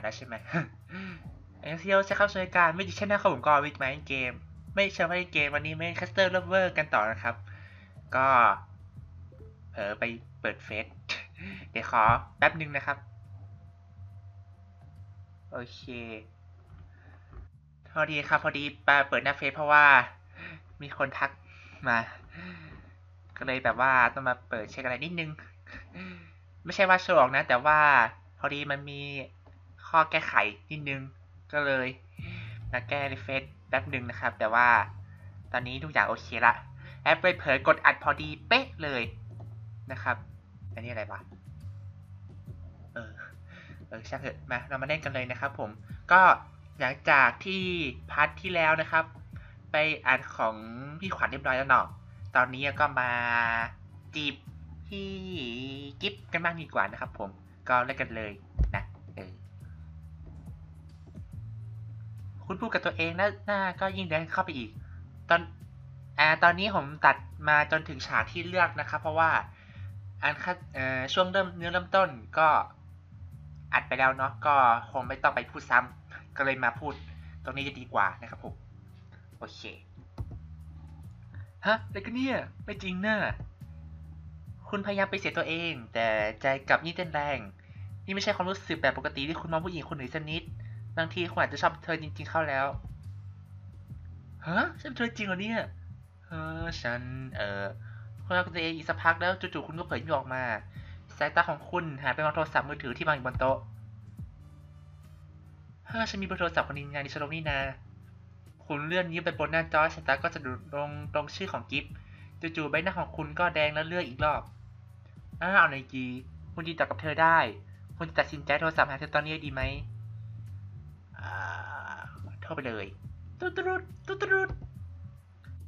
านได้ใช่ไหมเอ็นซีโอจะเข้าสู่รายการไม่ดิชั่นหน้าของผมกอวิดไมค์เกม ไม่เชิญว่าเกมวันนี้ไม่คัสเตอร์เลเวอร์กันต่อนะครับ ก็เผลอไปเปิดเฟซเดี๋ยวขอแป๊บหนึ่งนะครับ โอเคพอดีครับ พอดีปเปิดหน้าเฟซเพราะว่ามีคนทักมา ก็เลยแบบว่าต้องมาเปิดเช็คอะไรนิดนึง ไม่ใช่ว่าโชว์ออกนะ แต่ว่าพอดีมันมี ข้อแก้ไขนิดนึงก็เลยมาแก้ในเฟซแป๊บหนึ่งนะครับ แต่ว่าตอนนี้ทุกอย่างโอเคละแอปไปเผยกดอัดพอดีเป๊ะเลยนะครับ อันนี้อะไรวะเออเออช่างเถอะมาเรามาเล่นกันเลยนะครับผมก็หลังจากที่พาร์ทที่แล้วนะครับ ไปอ่านของพี่ขวัญเรียบร้อยแล้วเนาะตอนนี้ก็มาจีบพี่กิฟกันบ้างดีกว่านะครับผมก็เล่นกันเลย คุณพูดกับตัวเองแล้วหน้าก็ยิ่งเดินเข้าไปอีก ตอนอ่าตอนนี้ผมตัดมาจนถึงฉากที่เลือกนะครับ เพราะว่าอันคัดเอ่อช่วงเริ่มเนื้อเริ่มต้นก็อัดไปแล้วเนาะก็คงไม่ต้องไปพูดซ้ำก็เลยมาพูดตรงนี้จะดีกว่านะครับผมโอเคฮะอะไรกันเนี่ยไม่จริงนะคุณพยายามไปเสียตัวเอง แต่ใจกลับยิ่งเต้นแรง นี่ไม่ใช่ความรู้สึกแบบปกติที่คุณมองผู้หญิงคนหนึ่งสนิด บางทีคุณอาจจะชอบเธอจริง ๆ เข้าแล้วฮะฉันเป็นเธอจริงเหรอเนี่ยเออฉันเออคุณรักตัวเองอีกสักพักแล้วจู่ๆคุณก็เผยยิ้มออกมา สายตาของคุณหายไปมองโทรศัพท์มือถือที่วางอยู่บนโต๊ะเฮ้ยฉันมีเบอร์โทรศัพท์คนนี้งานดิฉันลงนี่นาคุณเลื่อนยิ้มไปบนหน้าจอสายตาก็จะดูลงตรงชื่อของกิฟต์จู่ๆใบหน้าของคุณก็แดงแล้วเลือดอีกรอบอ้าวในกีคุณติดต่อกับเธอได้ คุณจะตัดสินใจโทรศัพท์หาเธอตอนนี้ดีไหม อ่าโทรไปเลยตุ๊ดตุ๊ดตุ๊ดตุ๊ด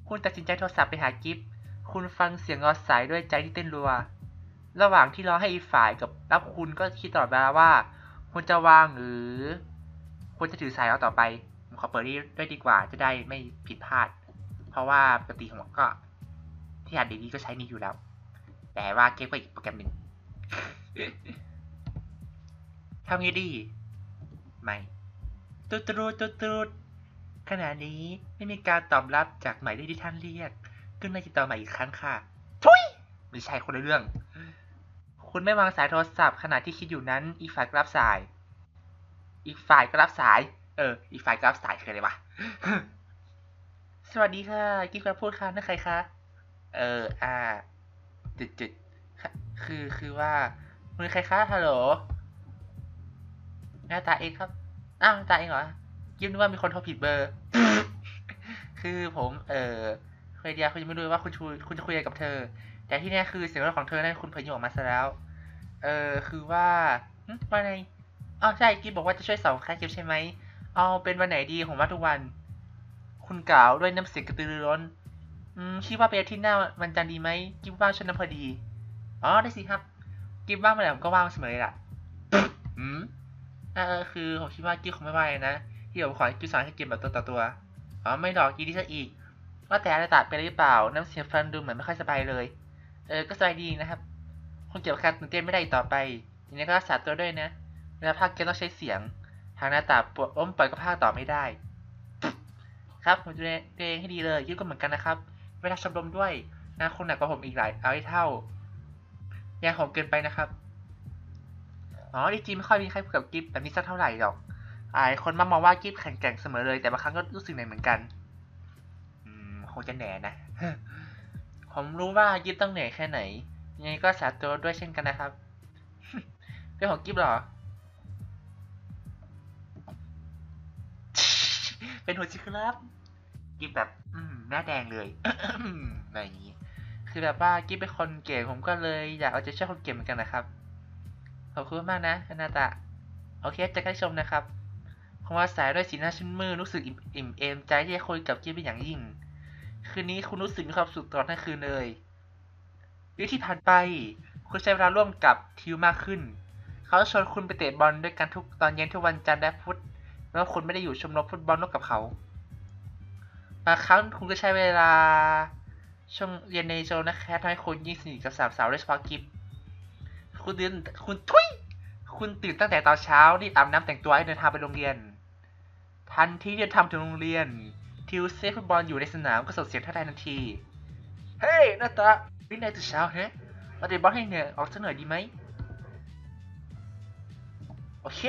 คุณตัดสินใจโทรศัพท์ไปหากิฟต์คุณฟังเสียงรอสายด้วยใจที่เต้นรัว ระหว่างที่รอให้อีฝ่ายกับรับคุณก็คิดตลอดเวลาว่าคุณจะวางหรือคุณจะถือสายเอาต่อไป ผมขอเปิดีด้วยดีกว่าจะได้ไม่ผิดพลาด เพราะว่าปกติผมก็ ที่อัดดีๆก็ใช้นี้อยู่แล้ว แต่ว่าเก็บไว้อีกโปรแกรมหนึ่งทำไงดี ไม่ ตุ๊ดตุ๊ดตุ๊ดตุ๊ดขณะนี้ไม่มีการตอบรับจากหมายเลขที่ท่านเรียกก็เลยติดต่อมาอีกครั้งค่ะ ทุยไม่ใช่คนละเรื่อง คุณไม่วางสายโทรศัพท์ขณะที่คิดอยู่นั้น อีกฝ่ายก็รับสาย อีกฝ่ายก็รับสาย เออ อีกฝ่ายก็รับสายคืออะไรวะ สวัสดีค่ะกิ๊กกระพูดค่ะนั่นใครคะ เออ อ่า จุดจุดค่ะคือ คือว่าคุณใครคะ ฮัลโหล หน้าตาเองครับ อ้าวหน้าตาเองเหรอยิ้มนึกว่ามีคนโทรผิดเบอร์ คือผมเออเคยเดียคุณยังไม่รู้ว่าคุณชูคุณจะคุยอะไรกับเธอ แต่ที่แน่คือเสียงรถของเธอนั้นคุณเผยออกมาซะแล้ว เออคือว่าวันไหนอ๋อใช่กิ๊บบอกว่าจะช่วยสอนค่ากิ๊บใช่ไหมเอาเป็นวันไหนดีผมว่าทุกวัน คุณกล่าวด้วยน้ำเสียงกระตือรือร้นอืมคิดว่าเป็นอาที่หน้าวันจันทร์ดีไหมกิ๊บว่างช่วงนั้นพอดีอ๋อได้สิครับ กิ๊บว่างเมื่อไหร่ผมก็ว่างเสมอเลยล่ะอืม เออคือผมคิดว่ากิ๊บคงไม่ไหวนะที่ผมขอให้กิ๊บสอนให้เกมแบบตัวต่อตัวอ๋อไม่ดอกกิ๊บที่ซะอีก ว่าแต่อะไรตัดไปหรือเปล่า น้ำเสียงฟันดูเหมือนไม่ค่อยสบายเลย เออก็สบายดีนะครับคงเก็บอาการตื่นเต้นไม่ได้อีกต่อไปอย่างนี้ก็รักษาตัวด้วยนะเวลาพากย์เกมต้องใช้เสียง ทางหน้าตาปวดล้มปล่อยก็พากต่อไม่ได้ ครับผมดูแลตัวเองให้ดีเลยกิ๊บก็เหมือนกันนะครับ เวลาชมรมด้วยนะคุณหนักกว่าผมอีกหลายเอาให้เท่าอย่าหอมเกินไปนะครับ อ๋อจริงๆไม่ค่อยมีใครพูดกับกิฟแบบนี้สักเท่าไหร่หรอกอายคนมามองว่ากิฟแข็งแกร่งเสมอเลยแต่บางครั้งก็รู้สึกเหนื่อยเหมือนกัน อืมคงจะเหนื่อยนะ ผมรู้ว่ากิฟต้องเหนื่อยแค่ไหน ยังไงก็สาตัวด้วยเช่นกันนะครับเป็นของกิฟเหรอ เป็นหัวชิครับ กิฟแบบ อืมหน้าแดงเลยอะไรอย่างนี้ คือแบบว่ากิฟเป็นคนเก่งผมก็เลยอยากเอาใจช่วยคนเก่งเหมือนกันนะครับ ขอบคุณมากนะอนาตะ โอเคจะใกล้ชมนะครับคงว่าสายด้วยสีหน้าชื่นมื่นรู้สึกอิ่มอิ่มเอมใจที่ได้คุยกับกิฟเป็นอย่างยิ่ง คืนนี้คุณรู้สึกมีความสุขตลอดทั้งคืนเลยวิที่ผ่านไป คุณใช้เวลาร่วมกับทิวมากขึ้น เขาชวนคุณไปเตะบอลด้วยกันทุกตอนเย็นทุกวันจันทร์และพุธแล้วคุณไม่ได้อยู่ชมรมฟุตบอลร่วมกับเขาบางครั้งคุณก็ใช้เวลาช่วงเรียนในโจนะแคททำให้คุณยิ่งสนิทกับสาวสาวโดยเฉพาะกิฟ คุณเดือนคุณทุยคุณตื่นตั้งแต่ตอนเช้ารีบอาบน้ำแต่งตัวให้เดินทางไปโรงเรียน ทันทีที่เดินทางถึงโรงเรียน ทิวเซฟฟุตบอลอยู่ในสนามก็ส่งเสียงทักทายทันที เฮ้ยนาตาวิ่งในตื่นเช้าแฮะเราเตะบอลให้เหนื่อยออกสักหน่อยดีไหมโอเค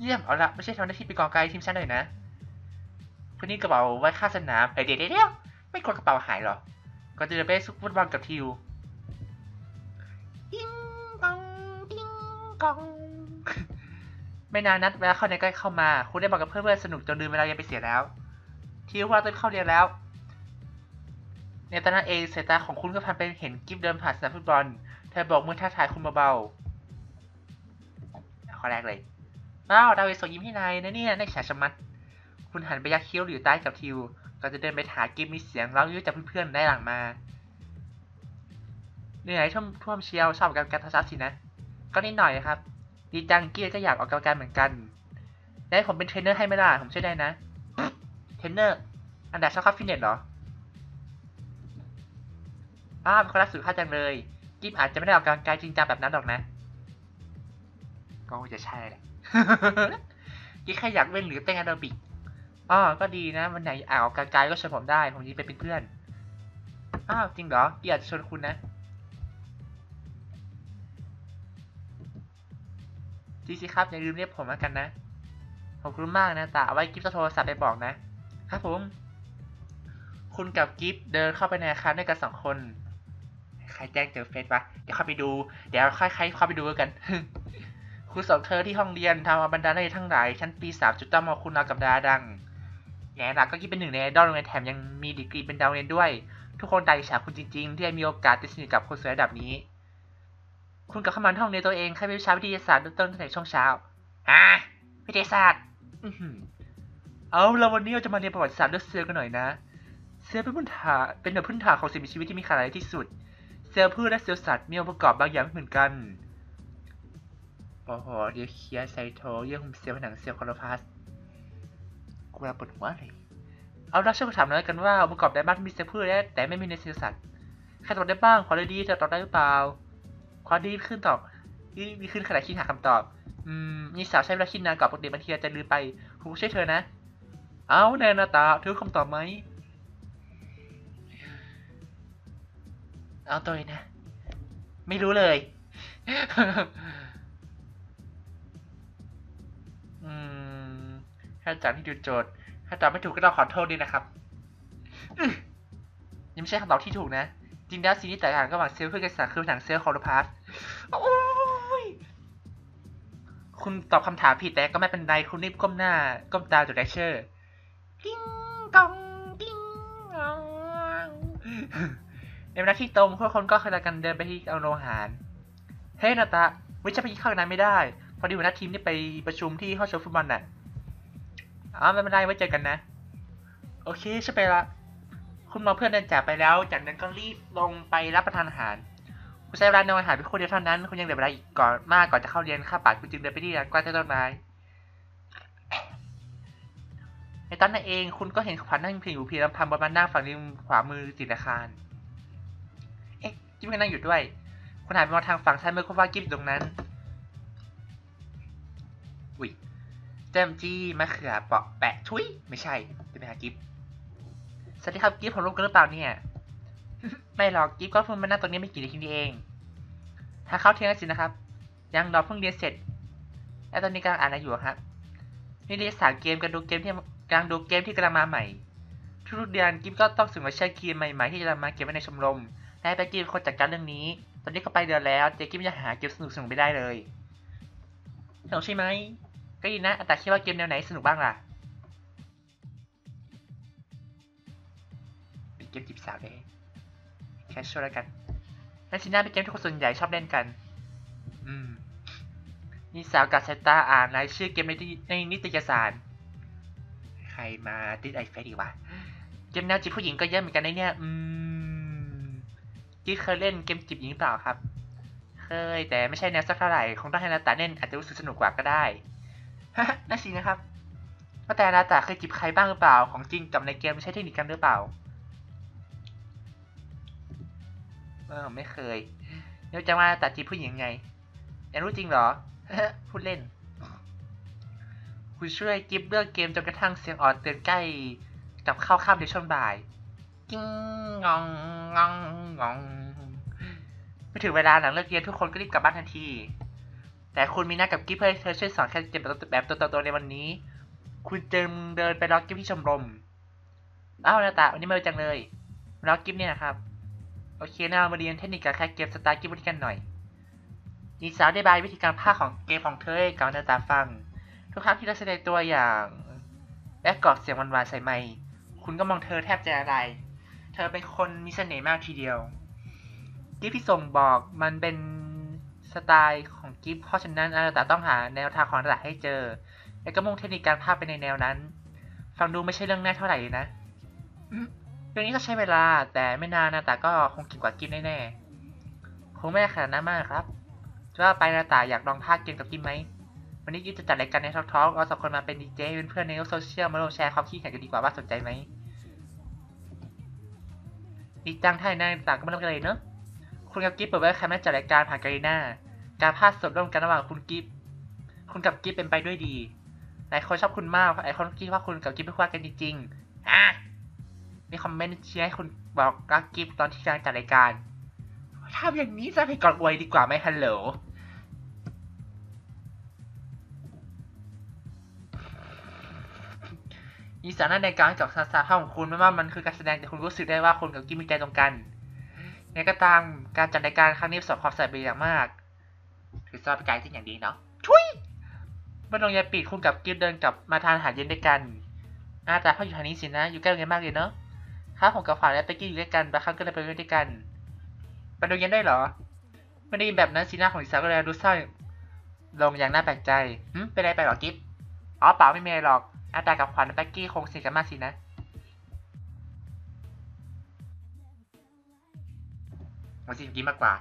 เยี่ยมเอาละไม่ใช่ทำหน้าที่เป็นกองไกลทีมฉันหน่อยนะคนนี้กระเป๋าไว้ค่าสนามเอ้ยเดี๋ยวเดี๋ยวเดียวไม่กลัวกระเป๋าหายหรอก็จะเดินไปซุกฟุตบอลกับทิว กอง ไม่นานนัดเวลาเข้าในใกล้เข้ามา คุณได้บอกกับเพื่อนๆสนุกจนลืมเวลาเรียนไปเสียแล้วทิวว่าต้องเข้าเรียนแล้ว ในตอนนั้นเองสายตาของคุณก็พันไปเห็นกิฟเดินผ่านสนามฟุตบอล เธอบอกมือท่าทายคุณเบาๆข้อแรกเลยว้าวดาวเวส่งยิ้มให้นายนะเนี่ยนฉาชะมัด คุณหันไปยักคิ้วหรือใต้กับทิว ก็จะเดินไปหากิฟมีเสียงร้องยืดจากเพื่อนๆได้หลังมาเหนื่อยท่วมท่วมเชียวชอบกับการทัศน์สินะ ก็นิดหน่อยครับ ดีจังเกียร์ก็อยากออกกำลังกายเหมือนกันได้ผมเป็นเทรนเนอร์ให้ไหมล่ะผมช่วยได้นะ เทรนเนอร์ อันดับชอบเข้าฟิตเนสเหรอ อ้าวเป็นคนรักสุขภาพจังเลยกิฟอาจจะไม่ได้ออกกำลังกายจริงจังแบบนั้นหรอกนะ ก็จะใช่แหละกิฟแค่อยากเล่นหรือเต้นแอโรบิกอ๋อก็ดีนะ วันไหนอยากอกกำลังกายก็ชวนผมได้ ผมยินไปเป็นเพื่อน อ้าวจริงเหรอกิฟอาจจะชวนคุณนะ จริงสิครับ อย่าลืมเรียกผมแล้วกันนะ ขอบคุณมากนะแต่เอาไว้กิฟจะโทรศัพท์ไปบอกนะ ครับผม คุณกับกิฟเดินเข้าไปในอาคารด้วยกันสองคน ใครแจ้งเจอเฟซวะเดี๋ยวเข้าไปดู เดี๋ยวค่อยๆเข้าไปดูกัน คุณส่งเธอที่ห้องเรียนทำเอาบรรดานักเรียนทั้งหลาย ชั้นปีสามจุดต้องมาคุณเรากับดาดังแง่หลักก็คิดเป็นหนึ่งในไอดอลโรงเรียนแถมยังมีดีกรีเป็นดาวเรียนด้วย ทุกคนต่างอิจฉาคุณจริง ๆ ที่ได้มีโอกาสติดสนิทกับคนสวยระดับนี้ คุณกับเข้ามาห้องเรียนตัวเองแค่วิชาวิทยาศาสตร์เริ่มต้นตั้งแต่ช่วงเช้า อะวิทยาศาสตร์อือหือเอาเราวันนี้เราจะมาเรียนประวัติศาสตร์เรื่องเซลล์กันหน่อยนะ เซลล์เป็นพื้นฐานเป็นพื้นฐานของสิ่งมีชีวิตที่มีขนาดใหญ่ที่สุด เซลล์พืชและเซลล์สัตว์มีองค์ประกอบบางอย่างไม่เหมือนกันโอ้โหเดี๋ยวเคลียร์ไซโทเยื่อหุ้มเซลล์ผนังเซลล์คลอโรพลาสต์กูเราปวดหัวเลยเอาละช่วยมาถามหน่อยกันว่าองค์ประกอบใดบ้างที่มีเซลล์พืชและแต่ไม่มีในเซลล์สัตว์ใครตอบได้บ้างขอเลยดีจะตอบได้หรือเปล่า ขอดีขึ้นตอบดีดีขึ้นขณะคิดหาคำตอบ อืมมีสาวใช้เวลาคิดนานกว่าปกติบางทีอาจจะลืมไปครูช่วยเธอนะ เอาแน่นาตาเธอคำตอบไหม เอาตัวเองนะ ไม่รู้เลย อืมถ้าจำที่ดูโจทย์ ถ้าตอบไม่ถูกก็ต้องขอโทษด้วยนะครับยังไม่ใช่คำตอบที่ถูกนะ จริงแล้วสิ่งที่แตกต่างระหว่างเซลล์เพื่อนกันสารคือผนังเซลล์คอร์พาส โอ้ย คุณตอบคำถามผิดแต่ก็ไม่เป็นไรคุณรีบก้มหน้า ก้มตาจดเลคเชอร์กิ้งกองกิ้งกองในเวลาที่ตรงพวกคนก็ขณะกันเดินไปที่เอาโรหาร เฮ้ยนาตาวิชาไปกินข้าวกันนั้นไม่ได้ พอดีหัวหน้าทีมนี่ไปประชุมที่ห้องชว์ฟุตบอลน่ะอ๋อไม่เป็นไรไว้เจอกันนะ โอเคฉันไปละ คุณหมอเพื่อนเดินจากไปแล้ว จากนั้นก็รีบลงไปรับประทานอาหาร คุณใช้เวลานอนอาหารเพียงคนเดียวเท่านั้น คุณยังเหลือเวลาอีกก่อนมากก่อนจะเข้าเรียนค่าป่าคุณจึงเดินไปที่ร้านกล้ใต้ต้นไม้ในตอนนั้นเองคุณก็เห็นขวัญนั่งพียงอยู่เพียงลำพังบนบันนั่งฝั่งริมขวามือติดอาคาร เอ๊ะกิ๊บก็นั่งอยู่ด้วย คุณหันไปมองทางฝั่งซ้ายมือคุณว่ากิ๊บตรงนั้น อุ้ยเจมจี้มะเขือเปาะแปะชุยไม่ใช่จะไปหากิ๊บสวัสดีครับกิ๊บผมรู้กันหรือเปล่าเนี่ย ไม่หรอกกิ๊บก็เพิ่งมานั่งตรงนี้ไม่กี่นาทีเอง ถ้าเข้าเที่ยงแล้วสินะครับ ยังรอเพิ่งเรียนเสร็จ และตอนนี้กำลังอ่านอะไรอยู่ครับนี่เรียนสารเกมกำลังดูเกมที่กำลังดูเกมที่กำลังมาใหม่ ทุกๆเดือนกิ๊บก็ต้องส่งมาเชิญเกมใหม่ๆที่จะมาเก็บไว้ในชมรมและให้ไปกิ๊บเป็นคนจัดการเรื่องนี้ ตอนนี้ก็ไปเดือนแล้วเจกิ๊บยังหาเกมสนุกๆไม่ได้เลยสนุกใช่ไหมก็ดีนะแต่คิดว่าเกมแนวไหนสนุกบ้างล่ะเป็นเกมจีบสาวได้ แค่ช่วยแล้วกันนั่นสิน่าเป็นเกมที่คนส่วนใหญ่ชอบเล่นกัน อืมนี่สาวกับสายตาอ่านรายชื่อเกมในในนิตยสาร ใครมาติดไอเฟซอีวะ เกมแนวจีบผู้หญิงก็เยอะเหมือนกันในเนี่ย อืมกิ๊กเคยเล่นเกมจีบหญิงเปล่าครับ เคย แต่ไม่ใช่แนวสักเท่าไหร่ คงต้องให้นาตาเล่นอาจจะรู้สึกสนุกกว่าก็ได้ฮะน่าสินะครับว่าแต่นาตาเคยจีบใครบ้างหรือเปล่า ของจริงกับในเกมไม่ใช่เทคนิคกันหรือเปล่า ออไม่เคยเดี๋ยวจะมานาตาจีบผู้หญิงไงอยากรู้จริงเหรอ พูดเล่น คุณช่วยกิฟเลือกเกมจนกระทั่งเสียงออดเตือนใกล้กับเข้าข้ามในช่วงบ่าย กิ้งงองงองงองไม่ถึงเวลาหลังเลิกเรียนทุกคนก็รีบกลับบ้านทันที แต่คุณมีนัดกับกิ๊ฟเพื่อให้เธอช่วยสอนแค่เกมแบบแบบตัวๆในวันนี้ คุณจึงเดินไปรอกิ๊ฟที่ชมรมอ้าวนาตาวันนี้มาเร็วจังเลยรอกิ๊ฟเนี่ยนะครับ โอเคนะมาเรียนเทคนิคการแค่เกมสไตล์กิฟวันนี้กันหน่อยดีสาวได้บายวิธีการพากย์ของเกมของเธอให้กับนาตาฟัง ทุกครั้งที่เราแสดงตัวอย่าง และกรอกเสียงหวานๆใส่ไมค์คุณก็มองเธอแทบจะอะไร เธอเป็นคนมีเสน่ห์มากทีเดียว กิฟที่ส่งบอกมันเป็นสไตล์ของกิฟเพราะฉะนั้นอาตาต้องหาแนวทางของอาตาให้เจอ และก็มุ่งเทคนิคการพากย์ไปในแนวนั้น ฟังดูไม่ใช่เรื่องง่ายเท่าไหร่นะ เรื่องนี้ก็ใช้เวลาแต่ไม่นานนะแต่ก็คงเก่งกว่ากิฟแน่ๆคงไม่ขนาดนั้นมากครับจะว่าไปนาตาอยากลองพากย์เกมกับกิฟไหมวันนี้กิฟจะจัดรายการในทอกทอกเราสองคนมาเป็นดีเจเป็นเพื่อนในโลกโซเชียลมาร่วมแชร์ความคิดเห็นกันดีกว่าว่าสนใจไหมดีจังถ้าในต่างก็มาเริ่มกันเลยเนอะคุณกับกิฟเปิดไว้ใครมาจัดรายการผ่านการีน่าการพากย์สดร่วมกันระหว่างคุณกิฟคุณกับกิฟเป็นไปด้วยดีหลายคนชอบคุณมากหลายคนคิดว่าคุณกับกิฟเป็นคู่กันจริงๆอะ มีคอมเมนต์เชียร์ให้คุณบอกรักกิฟตอนที่กำลังจัดรายการทำอย่างนี้จะไปก่อนอวยดีกว่าไหมฮัลโหลมีสาระในการกับสาสาภาพของคุณไม่ว่ามันคือการแสดงแต่คุณรู้สึกได้ว่าคุณกับกิมมีใจตรงกันในก็ตามการจัดรายการครั้งนี้ประสบความใสำเร็จเป็นอย่างมาก ถือซอเป็นการที่อย่างดีเนาะทุยเมื่อลงยาปิดคุณกับกิฟเดินกลับมาทานอาหารเย็นด้วยกันอาแต่เขาอยู่ทางนี้สินะ อยู่ใกล้กันมากเลยเนาะ ครับผมกับฝานและเป๊กกี้อยู่ด้วยกันบางครั้งก็เลยไปด้วยกันไปโรงเรียนได้เหรอไม่ได้ยินแบบนั้นสีหน้าของลิซ่าก็เลยดูเศร้าลงอย่างน่าแปลกใจหึเป็นไรไปหรอกิฟอ๋อเปล่าไม่มีอะไรหรอก อาตากับขวัญและแบ็กกี้คงสนิทกันมากสินะมันสิกี้มากกว่า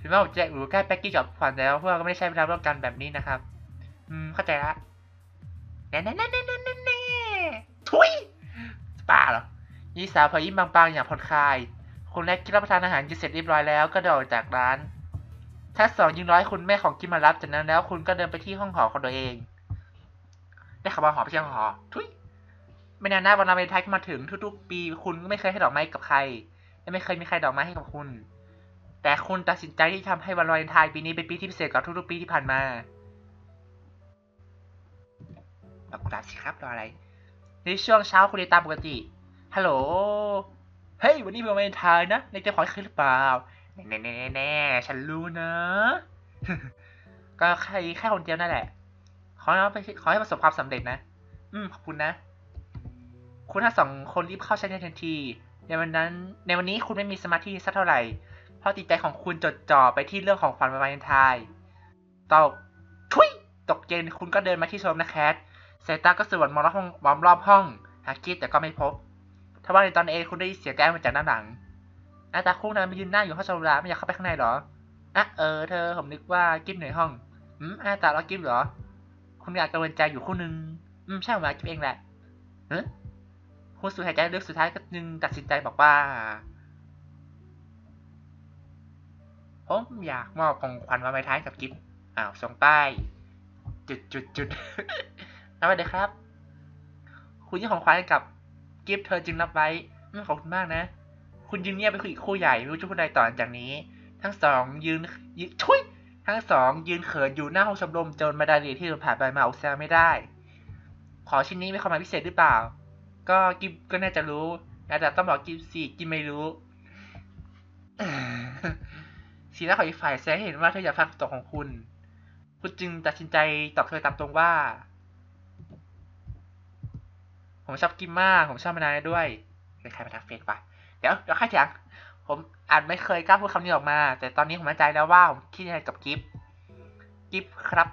ถึงแม้ผมจะอยู่ใกล้แบ็กกี้กับขวัญแล้วพวกเราก็ไม่ได้ใช้เวลาร่วมกันแบบนี้นะครับ อืมเข้าใจละแน่แน่แน่แน่แน่แน่แน่ทุยป้าเหรอ ยี่สาวพอยิ้มบางๆอย่างผ่อนคลายคุณแรกกินรับประทานอาหารกินเสร็จเรียบร้อยแล้วก็เดินออกจากร้านถ้าสองยิงร้อยคุณแม่ของกิมมารับจากนั้นแล้วคุณก็เดินไปที่ห้องหอของตัวเอง ได้ข่าวว่าหอไม่ใช่หอ ทุยไม่นานหน้าวันวาเลนไทน์ก็มาถึงทุกๆ ปีคุณก็ไม่เคยให้ดอกไม้กับใคร และไม่เคยมีใครดอกไม้ให้กับคุณ แต่คุณตัดสินใจที่ทำให้วันวาเลนไทน์ปีนี้เป็นปีที่พิเศษกว่าทุกๆ ปีที่ผ่านมาดอกกุหลาบสิครับรออะไร ในช่วงเช้าคุณเดนตามปกติ ฮัลโหล เฮ้ย วันนี้เป็นวันวาเลนไทน์นะ ในใจขอให้คืนหรือเปล่า แน่แน่แน่ๆฉันรู้นะ ก็ใครแค่คนเดียวนั่นแหละ ขอให้ไปขอให้ประสบความสำเร็จนะ อืม ขอบคุณนะ คุณทั้งสองคนรีบเข้าใช้ในทันที ในวันนั้น ในวันนี้คุณไม่มีสมาธิสักเท่าไหร่ เพราะจิตใจของคุณจดจ่อไปที่เรื่องของขวัญวันวาเลนไทน์ตกทุยตกเย็นคุณก็เดินมาที่โซนนะแคทสายตาก็สวจมองรอบห้องมองรอบห้อง หากิดแต่ก็ไม่พบ ทว่าในตอนเองคุณได้เสียงแก้มาจากด้านหลังหน้าตาคู่นั้นมายืนหน้าอยู่ห้องสมุดไม่อยากเข้าไปข้างในหรออะเออเธอผมนึกว่ากิฟอยู่ในห้องอืมอาตาแล้วกิฟเหรอ คุณอยากกังวลใจอยู่คู่นึงอืมใช่ผมกิฟเองแหละเฮ้คุณสูดหายใจลึกสุดท้ายก็นึงตัดสินใจบอกว่าผมอยากมอบของขวัญมาไว้ท้ายกับกิฟอ้าวส่งป้ายจุดจุดจุดเอาไปเลยครับ คุณยื่นของขวัญกับ กิฟเธอจึงรับไว้ขอบคุณมากนะ คุณยืนเงียบไปคุยกับคู่ใหญ่ไม่รู้จะพูดอะไรต่อจากนี้ ทั้งสองยืนยืนทุยทั้งสองยืนเขินอยู่หน้าห้องชมรมจนมาดาเรียที่เดินผ่านไปมาเอาแซวไม่ได้ ขอชิ้นนี้มีความหมายพิเศษหรือเปล่า ก็กิฟก็น่าจะรู้แต่ต้องบอกกิฟสิกิฟไม่รู้สีหน้าของอีกฝ่ายแสดงเห็นว่าเธออยากฟังคำตอบของคุณ คุณจึงตัดสินใจตอบเธอตามตรงว่า ผมชอบกิมมากผมชอบมานานด้วยเป็นใครมาทักเฟซปะเดี๋ยวเดี๋ยวค่อยเถียงผมอาจไม่เคยกล้าพูดคำนี้ออกมา แต่ตอนนี้ผมมั่นใจแล้วว่าผมคิดยังไงกับกิฟกิฟครับ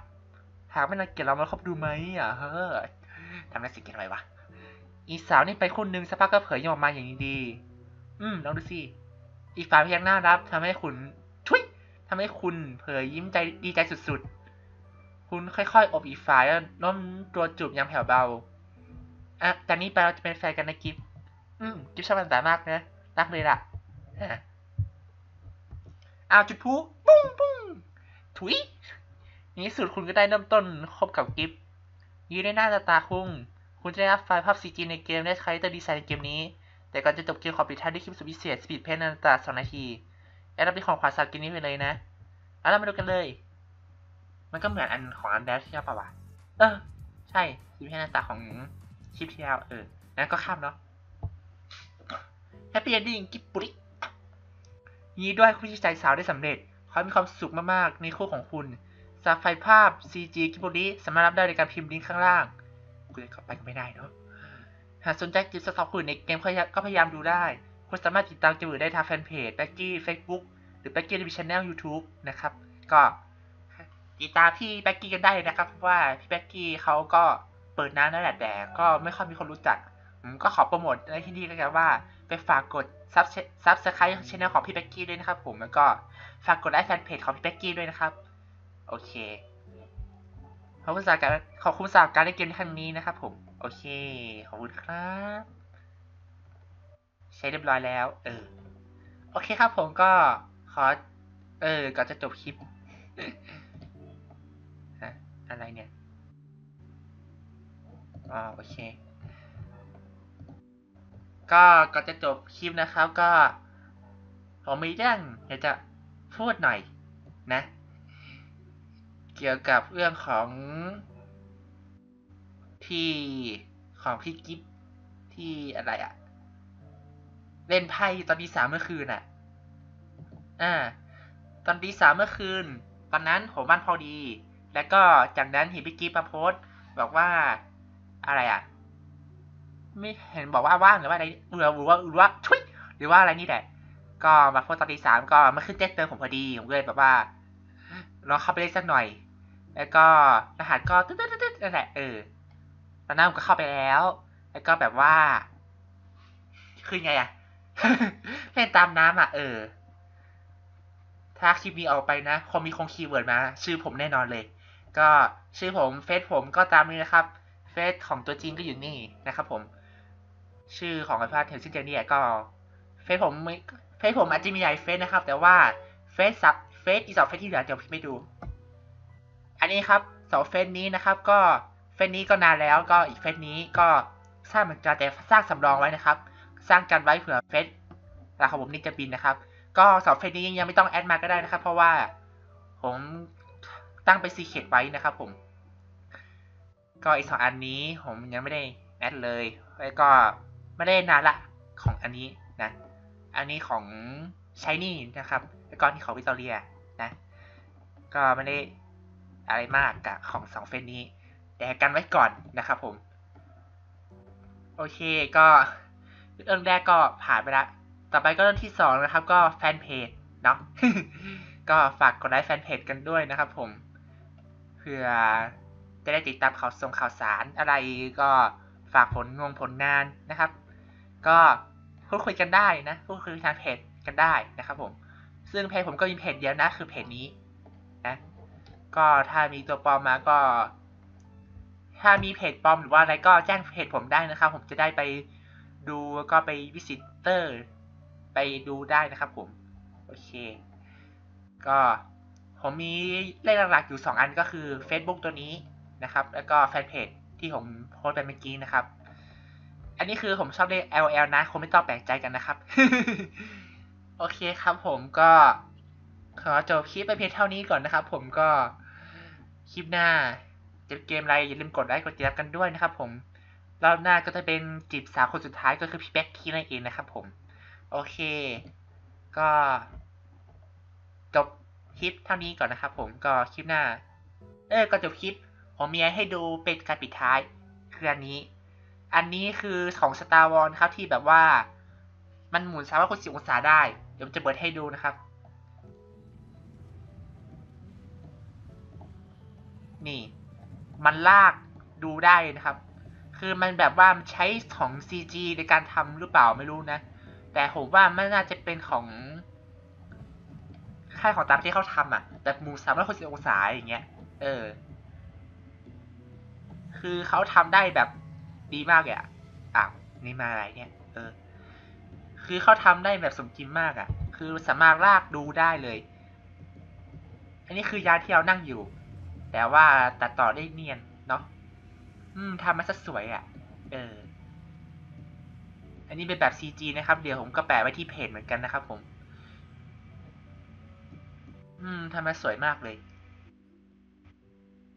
หากไม่รังเกียจเรามาคบดูไหมอะเฮ้อทำได้สิ่งเกียจอะไรวะอีสาวนี่ไปคนนึงสักพักก็เผยยิ้มออกมาอย่างนี้ดี อืมลองดูสิอีฝ่ายพยักหน้ารับทำให้คุณทุยทำให้คุณเผยยิ้มใจดีใจสุดๆ คุณค่อยๆ อบอีฝ่ายแล้วน้มตัวจูบอย่างแผ่วเบา อะจากนี้ไปเราจะเป็นแฟนกันนะกิฟอืมกิฟชอบมันแต่มากนะรักเลยล่ะอะอ้าวจุดพลุปุ้งปุ้งถุยนี่สุดคุณก็ได้เริ่มต้นคบกับกิฟยีได้หน้าตาตาคุ้งคุณจะได้รับไฟล์ภาพ CG ในเกมและคาแรคเตอร์ดีไซน์ในเกมนี้ แต่ก่อนจะจบเกมขอปิดท้ายด้วยคลิปสุดพิเศษสปีดเพนนาตาสองนาทีและรับเป็นของขวัญสำหรับเกมนี้ไปเลยนะเอาเรามาดูกันเลย มันก็เหมือนอันของอันแดชใช่ป่าวะเออ ใช่สปีดเพนนาตาของ คลิปที่แล้วเอองั้นก็ข้ามเนาะแฮปปี้เอนดิ้งกิบปุริยีด้วยคุณที่ใจสาวได้สำเร็จขอให้มีความสุขมากๆ ในคู่ของคุณสาไฟล์ภาพ CG กิบปุริสามารถรับได้ในการพิมพ์ลิงก์ข้างล่างกูจะเข้าไปก็ไม่ได้เนาะหากสนใจกิจสต็อกคุณในเกมก็พยายามดูได้ คุณสามารถติดตามเกมอื่นได้ทางแฟนเพจแบ็กกี้เฟซบุ๊กหรือแบ็กกี้ในช anel YouTube นะครับ ก็ติดตามพี่แบ็กกี้กันได้นะครับ เพราะว่าพี่แบ็กกี้เขาก็ เปิดนานแล้วแหละแต่ก็ไม่ค่อยมีคนรู้จัก ผมก็ขอโปรโมทในที่นี่ก็แล้วว่า ไปฝากกดซับซับสไครต์ช่องของพี่แบ็กกี้ด้วยนะครับผมแล้วก็ฝากกดไลค์แฟนเพจของพี่แบ็กกี้ด้วยนะครับ โอเคขอบคุณสำหรับการขอบคุณสำหรับการเล่นเกมในครั้งนี้นะครับ ผม โอเค ขอบคุณครับ ใช้เรียบร้อยแล้ว เออ โอเคครับผมก็ขอ เออก่อนจะจบคลิปอะไรเนี่ย อ๋อโอเค ก็ก่อนจะจบคลิปนะครับก็ผมมีเรื่องอยากจะพูดหน่อยนะ เกี่ยวกับเรื่องของที่ของพี่กิฟที่อะไรอะเล่นไพ่ตอนตีสามเมื่อคืนอะอ่า ตอนตีสามเมื่อคืน ตอนนั้นผมบ้านพอดี แล้วก็จากนั้นเห็นพี่กิฟมาโพสต์บอกว่า อะไรอะ ไม่เห็นบอกว่าว่างหรือว่าอะไรหรือว่าหรือว่าหรือว่าชุยหรือว่าอะไรนี่แหละ ก็มาโพสต์ตอนตีสามก็มาขึ้นแจ้งเตือนผมพอดีผมก็เลยแบบว่าลองเข้าไปเล่นสักหน่อย แล้วก็รหัสก็ตึ๊ดตึ๊ดตึ๊ดนั่นแหละเออตอนนั้นผมก็เข้าไปแล้ว แล้วก็แบบว่า คือไงอะเล่นตามน้ำอะ เออ ถ้าคลิปนี้ออกไปนะคงมีคงคีย์เวิร์ดมา ชื่อผมแน่นอนเลย ก็ชื่อผมเฟซผมก็ตามนี้นะครับ ซของตัวจริงก็อยู่นี่นะครับผม ชื่อของไอพาเทลซินเจนี่ก็เฟซผมไม่เฟซผมอาจจะมีหลายเฟซนะครับ แต่ว่าเฟซซับเฟซอีสองเฟซที่เหลือเดี๋ยวพี่ไม่ดู อันนี้ครับสองเฟซนี้นะครับ ก็เฟซนี้ก็นานแล้วก็อีกเฟซนี้ก็สร้างเหมือนกันแต่สร้างสำรองไว้นะครับ สร้างกันไว้เผื่อเฟซราของผมนี่จะบินนะครับ ก็สองเฟซนี้ยังไม่ต้องแอดมาก็ได้นะครับ เพราะว่าผมตั้งไปซีเคดไว้นะครับผม ก็อีกสองอันนี้ผมยังไม่ได้แอดเลยแล้วก็ไม่ได้นานละของอันนี้นะ อันนี้ของชายนี่นะครับ แล้วก็ที่ของวิตตอเรียนะ ก็ไม่ได้อะไรมากกับของสองเฟซนี้ แต่กันไว้ก่อนนะครับผม โอเคก็เรื่องแรกก็ผ่านไปละ ต่อไปก็เรื่องที่สองนะครับ ก็แฟนเพจเนาะ ก็ฝากกดไลค์แฟนเพจกันด้วยนะครับผม เพื่อ จะได้ติดตามข่าวส่งข่าวสารอะไรก็ฝากผลงงผลงานนะครับ ก็พูดคุยกันได้นะพูดคุยทางเพจกันได้นะครับผม ซึ่งเพจผมก็มีเพจเดียวนะคือเพจนี้นะก็ถ้ามีตัวปลอมมาก็ ถ้ามีเพจปลอมหรือว่าอะไรก็แจ้งเพจผมได้นะครับ ผมจะได้ไปดูก็ไปวิสิเตอร์ไปดูได้นะครับผม โอเค ก็ผมมีเลขหลักๆอยู่ 2 อันก็คือ Facebook ตัวนี้ นะครับ แล้วก็แฟนเพจที่ผมโพสไปเมื่อกี้นะครับ อันนี้คือผมชอบเลข LL นะคงไม่ต้องแปลกใจกันนะครับ โอเคครับผมก็ขอจบคลิปไปเพียงเท่านี้ก่อนนะครับ ผมก็คลิปหน้าจะเกมอะไรอย่าลืมกดไลค์กดติดตามกันด้วยนะครับ ผมรอบหน้าก็จะเป็นจีบสาวคนสุดท้ายก็คือพี่แบ็คคีนั่นเองนะครับ ผม โอเค ก็จบคลิปเท่านี้ก่อนนะครับ ผมก็คลิปหน้า เออก็จบคลิป ผมมีให้ดูเป็นการปิดท้าย คืออันนี้ อันนี้คือของ Star Wars ครับที่แบบว่า มันหมุนสามารถกดสิบองศาได้ เดี๋ยวจะเปิดให้ดูนะครับ นี่ มันลากดูได้นะครับ คือมันแบบว่ามันใช้ของ CG ในการทำหรือเปล่าไม่รู้นะ แต่ผมว่ามันน่าจะเป็นของค่ายของตามที่เขาทำอะแบบหมุนสามร้อยหกสิบองศาอย่างเงี้ย เออ คือเขาทำได้แบบดีมากเลยอะอ้าวนี่มาอะไรเนี่ย เออ คือเขาทำได้แบบสมจริงมากอะ คือสามารถลากดูได้เลย อันนี้คือยาที่เรานั่งอยู่ แต่ว่าตัดต่อได้เนียนเนาะ อืมทำมาซะสวยอะ เออ อันนี้เป็นแบบ CG นะครับ เดี๋ยวผมก็แปะไว้ที่เพจเหมือนกันนะครับผม อืมทำมาสวยมากเลย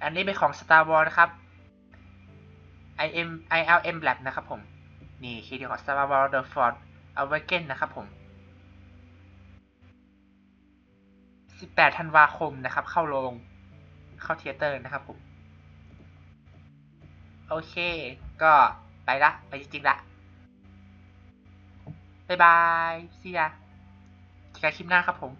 อันนี้เป็นของ Star Wars นะครับ IM ILM Lab นะครับผม นี่คีย์เดียวของ Star Wars The Force Awakens นะครับผม 18 ธันวาคมนะครับ เข้าโรง เข้าเทเตอร์นะครับผม โอเค ก็ไปละ ไปจริงๆละบ๊ายบาย see ya เจอกันคลิปหน้าครับผม